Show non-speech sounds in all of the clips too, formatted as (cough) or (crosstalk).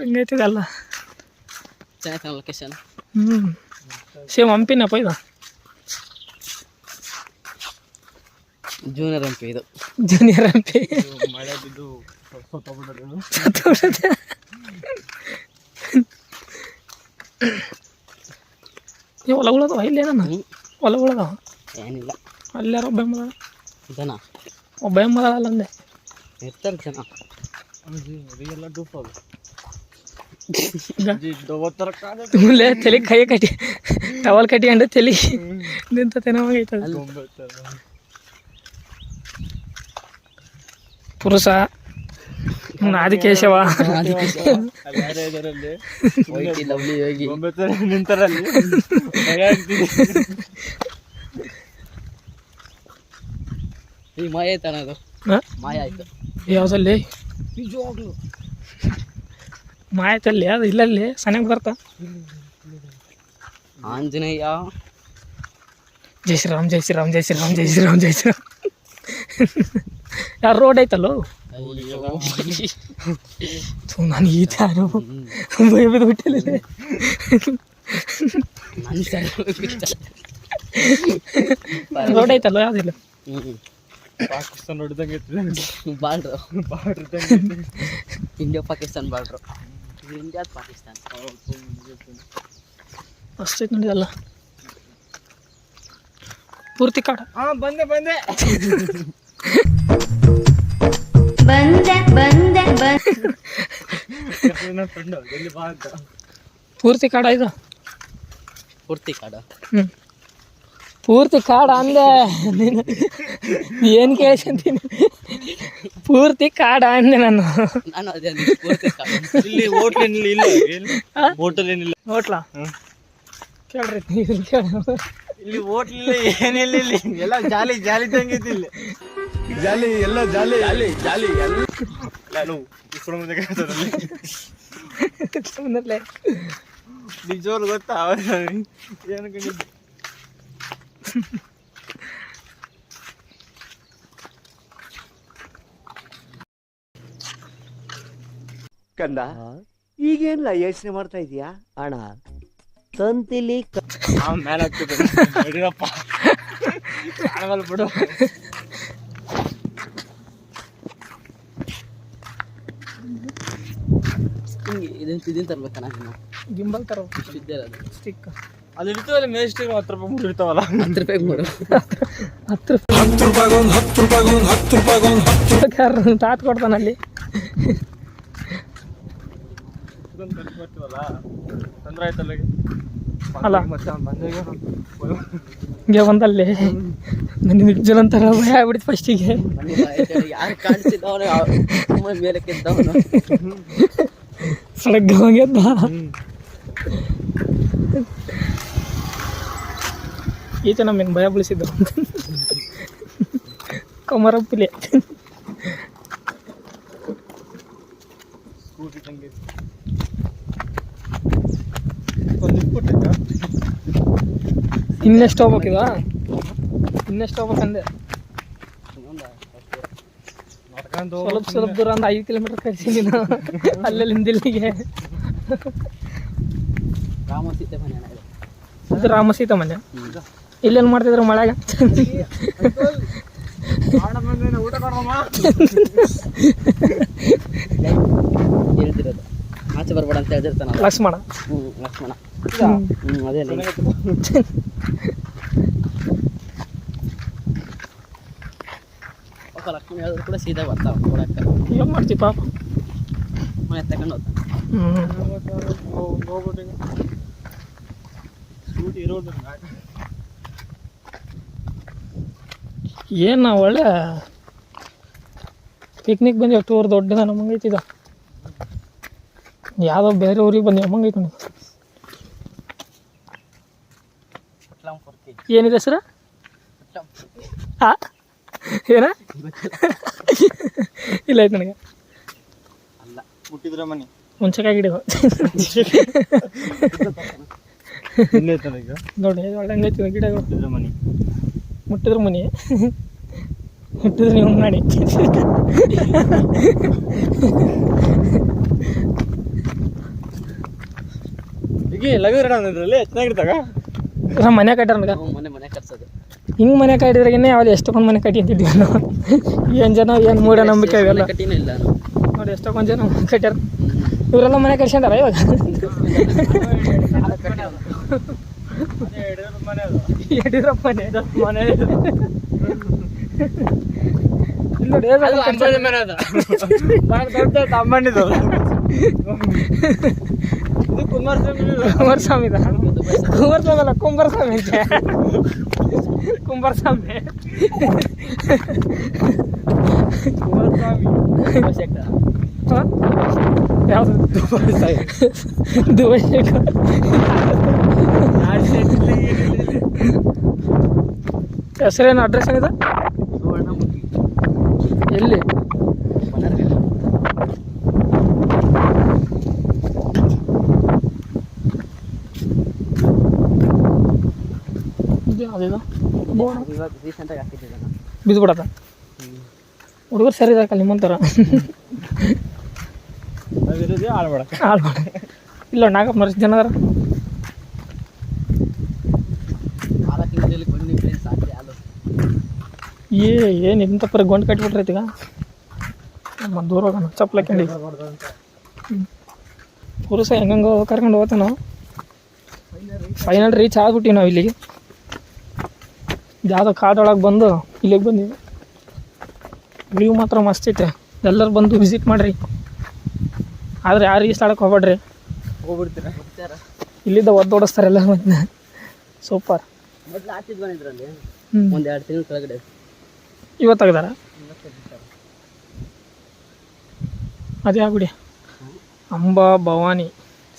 ಹಿಂಗೈತಿದಲ್ಲ ಚೆನ್ನಾಗಿತ್ತು ಲೊಕೇಶನ್ ಹ್ಞೂ ಸೇಮ್ ಹಂಪಿನಪ್ಪ ಇದು. ಜೂನಿಯರ್ ಹಂಪಿ ಇದು. ಜೂನಿಯರ್ ಹಂಪಿ. ಮಳೆ ಬಿದ್ದು. ಈ ಹೊಲಗಳದಾವ ಇಲ್ಲೇನ ಹೊಲಗಳದಾವ ಏನಿಲ್ಲ. ಅಲ್ಲಾರ ಒಬ್ಬ ಎಂಬದ ಜನ. ಒಬ್ಬ ಎಂಬದಲ್ಲ ಅಂದೆ. ಇರ್ತಾರೆ ಜನ. ಎಲ್ಲ ಡೂಪ್ ಅದು ಇಲ್ಲೇ (laughs) ತಲೆ ಕೈ ಕಟ್ಟಿ ಟವಲ್ ಕಟ್ಟಿಕೊಂಡು ತಲೆ. ನಿಂತ ತೆನವಾಗೈತದ ಪುರುಷ. ಆದಿಕೇಶವ. ನಿಂತಾರಲ್ಲಿ. ಈ ಮಾಯ ಆಯ್ತಾನ ಅದು? ಮಾಯ ಆಯ್ತು. ಯಾವ್ದಲ್ಲಿ? ನಿಜವಾಗ್ಲು. ಮಾಯತಲ್ಲಿ ಅದು ಇಲ್ಲಲ್ಲಿ ಸನ್ಯಾಗ ಬರ್ತಾ. ಆಂಜನೇಯ. ಜೈ ಶ್ರೀರಾಮ್ ಜೈ ಶ್ರೀರಾಮ್ ಜೈ ಶ್ರೀರಾಮ್ ಜೈ ಶ್ರೀರಾಮ್ ಜೈ ಶ್ರೀರಾಮ್. ಯಾರು ರೋಡ್ ಐತಲ್ಲೋ? ನಾನು ಈತ ಯಾರು ಭಯ ಬಿದ್ದು ಬಿಟ್ಟಿಲ್ಲ ರೋಡ್ ಐತಲ್ಲ ಯಾವ್ದಿಲ್ಲ ಪಾಕಿಸ್ತಾನ ನೋಡಿದಂಗೆ ಇರ್ತದೆ border border India Pakistan border ಇದು ಇಂಡಿಯಾ ಪಾಕಿಸ್ತಾನ್. ಅಷ್ಟೈತೆ ನೋಡಿ ಅಲ್ಲ. ಪೂರ್ತಿ ಕಾಡ. ಹಾ ಬಂದೆ ಬಂದೆ. ಬಂದೆ ಬಂದೆ ಬಂದೆ. ಫ್ರೆಂಡ್ ಎಲ್ಲಿ ಬಾ ಪೂರ್ತಿ ಕಾಡ ಇದು? ಪೂರ್ತಿ ಕಾಡ. ಹ್ಞೂ ಪೂರ್ತಿ ಕಾಡ ಅಂದೆ. ನೀನು ಏನು ಕೇಳಿಸಂತೀನಿ ಪೂರ್ತಿ ಕಾಡ ಅಂದೆ ನಾನು. ನಾನು ಅದೇ ಪೂರ್ತಿ ಕಾಡ. ಇಲ್ಲಿ ಹೋಟ್ಲ್. ಕೇಳ್ರಿ ಇಲ್ಲಿ ಏನಿಲ್ಲ ಇಲ್ಲಿ. ಎಲ್ಲ ಜಾಲಿ ಜಾಲಿ ತಂಗಿತ್ತು ಇಲ್ಲಿ. ಜಾಲಿ ಎಲ್ಲ ಜಾಲಿ. ಜಾಲಿ ಜಾಲಿ ನಿಜವಾಗ್ಲು ಗೊತ್ತಾ? ಏನು ಕಂಡಿದ್ದೆ ಕಂದ ಈಗೇನ್ಲ ಯೋಚನೆ ಮಾಡ್ತಾ ಇದೀಯಾ? ಅಣ್ಣ ತಂತಿಲಿ ಆ ಮೇಲೆ ಆಮೇಲೆ ಬಿಡು. ಇದನ್ನ ಇದನ್ನ ತರ್ಬೇಕ ಗಿಂಬಲ್ ತರ. ಸ್ಟಿಕ್ ಅಲ್ಲಿ ಇರ್ತದಲ್ಲ ಮೇಸ್ಟಿಗೆ ಹತ್ತು ರೂಪಾಯಿ ಮೂರು ಇರ್ತಾವಲ್ಲ ಹತ್ತು ರೂಪಾಯಿ ಮೂರು. ಹತ್ತು ರೂಪಾಯಿ ಹತ್ತು ರೂಪಾಯಿ ತಾತ್ ಕೊಡ್ತಾನಲ್ಲಿ ಕೊಡ್ತಾನ ಅಲ್ಲಿ. ಬರ್ತೀವಲ್ಲ? ತೊಂದ್ರೆ ಆಯ್ತಲ್ಲ ಈಗ. ಅಲ್ಲಿ. ಮತ್ತೆ ಅವ್ನು ಅಲ್ಲ ಹಿಂಗೆ ಬಂದಲ್ಲಿ. ನನಗೆ ನಿಜ ಅಂತಾರ ಭಯ ಆಗ್ಬಿಡ್ತು ಫಸ್ಟಿಗೆ ಸಡಗ್ಗ ಬಾ, ಆಯ್ತು, ಯಾರು ಕಾಣಿಸಿದ್ದವನು ಸುಮ್ಮನೆ ಮೇಲೆ ಕೆದ್ದವನು ಸಡಗ್ಗ ಹೋಗ್ಯದ ಈತ ನಮ್ಮೇನು ಭಯ ಬಳಸಿದ್ದು ಕೊಮರಪ್ಪಿಲೆ ಇನ್ನೆಷ್ಟು ಹೋಗ್ಬೇಕಿದ ಇನ್ನೆಷ್ಟು ಹೋಗ್ಬೇಕಂದೆ ಸ್ವಲ್ಪ ಸ್ವಲ್ಪ ದೂರ ಒಂದು ಐದು ಕಿಲೋಮೀಟರ್ ಕಳಿಸಿದ್ದೀನಿ ನಾನು. ಹಿಂದಿಲ್ಲಿಗೆ. ರಾಮ ಸೀತೆ ಮನೆ. ಇದು. ರಾಮ ಸೀತಾ ಮನೆ. ಇಲ್ಲೇನು ಮಾಡ್ತಿದ್ರು ಮಳೆಗ? ಮಾಡ ಬಂದೇನೆ ಊಟ ಕೊಡಮ್ಮ ಹೇಳ್ತಿರೋದು. ಆಚೆ ಬರ್ಬೇಡ ಅಂತ ಹೇಳ್ತಿರ್ತಾನ ಲಕ್ಷ್ಮಣ. ಹ್ಞೂ ಲಕ್ಷ್ಮಣ. ಹ್ಞೂ ಅದೇ ಲಕ್ಷ್ಮಣ ಹೇಳಿದ್ರು ಕೂಡ ಸೀದಾ ಬರ್ತಾವ ಕೊಡಕ್ಕೆ ಏನು ಮಾಡ್ತೀವಿ ಪಾಪ? ಮನೆ ತಗೊಂಡು ಹೋಗ್ತಾನೆ. ಹ್ಞೂ ಹೋಗ್ಬಿಟ್ಟು ಈಗ ಸ್ಕೂಟಿ ಇರೋದು ಏನು ನಾವು ಒಳ್ಳೆ ಪಿಕ್ನಿಕ್ ಬಂದೇವು ಟೂರ್ ದೊಡ್ಡದ ನಮ್ಮಂಗೈತಿದ ಯಾವುದೋ ಬೇರೆ ಊರಿಗೆ ಬಂದೀವಿ ನಮ್ಮಂಗೈತಿ ನೋಡಿ. ಏನಿದೆ ಸರ ಏನ? ಇಲ್ಲ ಆಯ್ತು ನನಗೆ. ಅಲ್ಲ ಮನೆ. ಹುಣ್ಸೆಕಾಯಿ ನೋಡಿ ಒಳ್ಳೆ ಹಂಗೈತಿ ಗಿಡಗಳು. ಮುಟ್ಟಿದ್ರೆ ಮನೆ. ಮುಟ್ಟಿದ್ರು ಮುನಿ. ಮುಟ್ಟಿದ್ರೆ ನೀವು ಮಾಡಿ ಈಗ ಲಗರ ಅಂದ್ರಲ್ಲಿ ಚೆನ್ನಾಗಿರ್ತಾಗ ನಮ್ಮ ಮನೆ ಕಟ್ಟಾರ ಮನೆ ಮನೆ ಕಟ್ಸೋದು. ಹಿಂಗೆ ಮನೆ ಕಟ್ಟಿದ್ರಾಗೇನೆ ಯಾವ್ದು ಎಷ್ಟೊಂದು ಮನೆ ಕಟ್ಟಿ ನಾವು. ಏನು ಜನ ಏನು ಮೂಢನಂಬಿಕೆ ಅವೆಲ್ಲ. ಇವೆಲ್ಲ ಇಲ್ಲ ನೋಡಿ ಎಷ್ಟೊಂದು ಜನ ಕಟ್ಟಾರ ಇವರೆಲ್ಲ ಮನೆ ಕಟ್ಸ್ಕೊಂಡಾರ ಇವಾಗ? ಯಡಿಯೂರಪ್ಪ ಮನೆ ಮನೆ ಇಲ್ಲಿ ನೋಡಿ ಏನ್ ಅದು ಕಟ್ಸ್ಯಾರ? ಅಂಬಾನಿ ಮನೆ ಅದ ಭಾಳ ದೊಡ್ಡ ಅಂಬಾನಿದು ಇದು ಕುಮಾರಸ್ವಾಮಿ ಕುಮಾರಸ್ವಾಮಿದ ಕುಮಾರಸ್ವಾಮಿ ಅಲ್ಲ ಕುಂಬಾರಸ್ವಾಮಿ ಅಂತೆ ಕುಂಬಾರಸ್ವಾಮಿ ಕುಮಾರಸ್ವಾಮಿ ಹ? ಯಾವುದು ದುಬೈ ಶೇಖ್. ಹೆಸರೇನು? ಅಡ್ರೆಸ್ ಏನಿದೆ? ಎಲ್ಲಿ? ಇದು ಯಾವ್ದಿದು ಇವಾಗ ರೀಸೆಂಟಾಗಿ ಹಾಕಿದ್ದೆ ನಾನು ಬಿದ್ದು ಬಿಡತ್ತ ಹುಡುಗರು ಸರಿ ಇದಾಕಲ್ಲ ನಿಮ್ಮಂತರ ಹಾಳು ಮಾಡಿ ಇಲ್ಲ ನಾಗಪ್ಪ ಮರ್ಸ್ ಜನ ಅದಾರ? ಏ ಏನು ಇಂಥ ಪರ ಗೊಂಡು ಕಟ್ಬಿಟ್ರೈತಿ ಈಗ? ನಮ್ಮ ದೂರ ಹೋಗೋಣ ಚಪ್ಪಲ ಕಂಡಿ ಪುರುಷ ಹೆಂಗಂಗೋ ಕರ್ಕೊಂಡು ಹೋಗ್ತಾನ? ನಾವು ಫೈನಲ್ ರೀಚ್ ಆಗ್ಬಿಟ್ಟಿವಿ ನಾವು ಇಲ್ಲಿಗೆ. ಯಾವುದೋ ಕಾಡೊಳಗೆ ಬಂದು ಇಲ್ಲಿಗೆ ಬಂದೀವಿ. ವ್ಯೂ ಮಾತ್ರ ಮಸ್ತ್ ಐತೆ. ಎಲ್ಲರೂ ಬಂದು ವಿಸಿಟ್ ಮಾಡಿರಿ. ಆದ್ರೆ ಯಾರು ಈ ಸ್ಥಳಕ್ಕೆ ಹೋಗ್ಬೇಡ್ರಿ. ಹೋಗ್ಬಿಡ್ತೀರ? ಇಲ್ಲಿಂದ ಇಲ್ಲಿದ್ದ ಒದ್ದು ಓಡಿಸ್ತಾರೆ ಎಲ್ಲ ಸೂಪರ್ ಹ್ಞೂ ಒಂದ್ ಎರಡು ತಿಂಗಳ ಕೆಳಗಡೆ. ಇವತ್ತು ತೆಗ್ದಾರ ಅದೇ ಆಗ್ಬಿಡಿ. ಅಂಬಾ ಭವಾನಿ,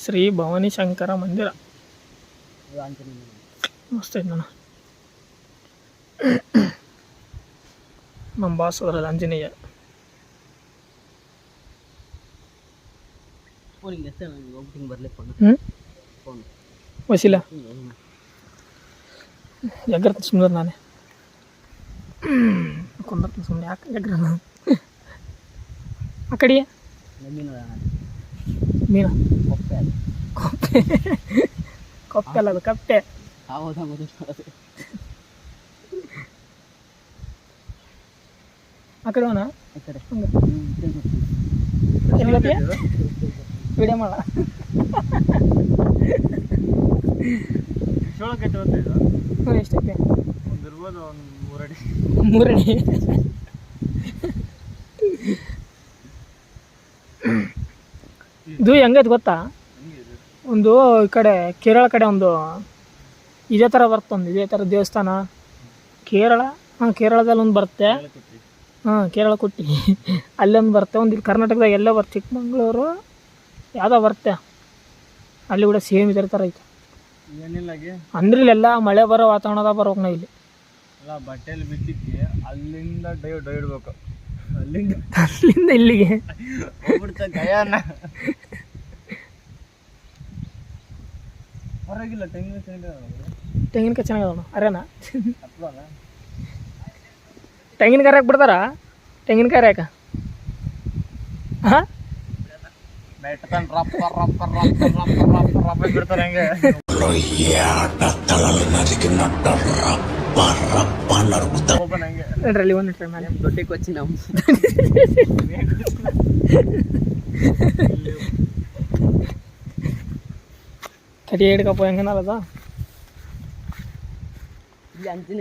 ಶ್ರೀ ಭವಾನಿ ಶಂಕರ ಮಂದಿರ. ಇದು ಆಂಜನೇಯ ಮನೆ. ಮಸ್ತ್ ಐತೆ ನಾನು ನಮ್ಮ ಬಾಸ್ ಅದ್ರಲ್ಲಿ ಆಂಜನೇಯ. ಫೋನ್ ಹಿಂಗೆ ಎತ್ತ ನಂಗೆ ಹೋಗ್ಬಿಟ್ಟು ಹಿಂಗೆ ಬರ್ಲಿ ಫೋನ್ ಹ್ಞೂ ಫೋನ್ ವಸಿಲ್ಲ ಎಗ್ರತ ಸುಮ್ಮನೆ ನಾನೇ. ಕೊಂದರ್ತೀನಿ ಸುಮ್ಮನೆ ಯಾಕೆ ನಾನು ಆ ಕಡೆ ಮೀನು. ಮೀನು ಕೊಪ್ಪೆ ಕೊಪ್ಪೆ ಕೊಪ್ಪೆ ಅಲ್ಲ ಅದು ಕಪ್ಪೆ. ಆ ಕಡೆ ಹೋನ ಆ ಕಡೆ ವಿಡಿಯೋ ಮಾಡ. ಎಷ್ಟೈತೆ ಒಂದು ಮೂರಡಿ ಇದು ಹೆಂಗೈತೆ ಗೊತ್ತಾ? ಒಂದು ಈ ಕಡೆ ಕೇರಳ ಕಡೆ ಒಂದು ಇದೇ ಥರ ಬರ್ತೊಂದು ಇದೇ ಥರ ದೇವಸ್ಥಾನ. ಕೇರಳ ಹಾಂ ಕೇರಳದಲ್ಲಿ ಒಂದು ಬರುತ್ತೆ. ಹಾಂ ಕೇರಳ ಕುಟ್ಟಿ. ಅಲ್ಲೊಂದು ಬರುತ್ತೆ. ಒಂದು ಇಲ್ಲಿ ಕರ್ನಾಟಕದಾಗ ಎಲ್ಲ ಬರ್ತೆ ಚಿಕ್ಕಮಂಗ್ಳೂರು ಯಾವುದೋ ಬರ್ತೆ ಅಲ್ಲಿ ಕೂಡ ಸೇಮ್ ಇದೇ ಥರ ಐತೆ. ಅಂದ್ರೆ ಇಲ್ಲೆಲ್ಲ ಮಳೆ ಬರೋ ವಾತಾವರಣದಾಗ ಬರ್ಬೇಕು ನಾವು ಇಲ್ಲಿ ಎಲ್ಲ ಬಟ್ಟೆಯಲ್ಲಿ ಬಿತ್ತಿಕ್ಕಿ ಅಲ್ಲಿಂದ ಡೈ ಡೈ ಇಡ್ಬೇಕು ಅಲ್ಲಿಂದ ಅಲ್ಲಿಂದ ಇಲ್ಲಿಗೆ ಹೋಗ್ಬಿಡ್ತ ಗಯಾನ ಹೊರಗಿಲ್ಲ ತೆಂಗಿನ ತೆಂಗಿನಕಾಯಿ ಚೆನ್ನಾಗದ ಅರೇನ ಹತ್ತಲ್ಲ ತೆಂಗಿನಕಾಯಿ ಹಾಕಿ ಬಿಡ್ತಾರ ತೆಂಗಿನಕಾಯಿ ಹಾಕ ಹಾಂ ಮೆಟ್ತಾನ ರಪ್ಪ ರಪ್ಪ ರಪ್ಪ ಹಂಗೆ ನೋಡ್ರಲ್ಲಿ ಒಂದು ಟ್ರೈ ಮಾಡಿ. ದೊಡ್ಡ ಕೊಚ್ಚಿ ನಾವು ತಡಿ ಹಿಡ್ಕಪ್ಪ ಹೆಂಗನಲ್ಲದ ಇಲ್ಲಿ ಅಂತಿನ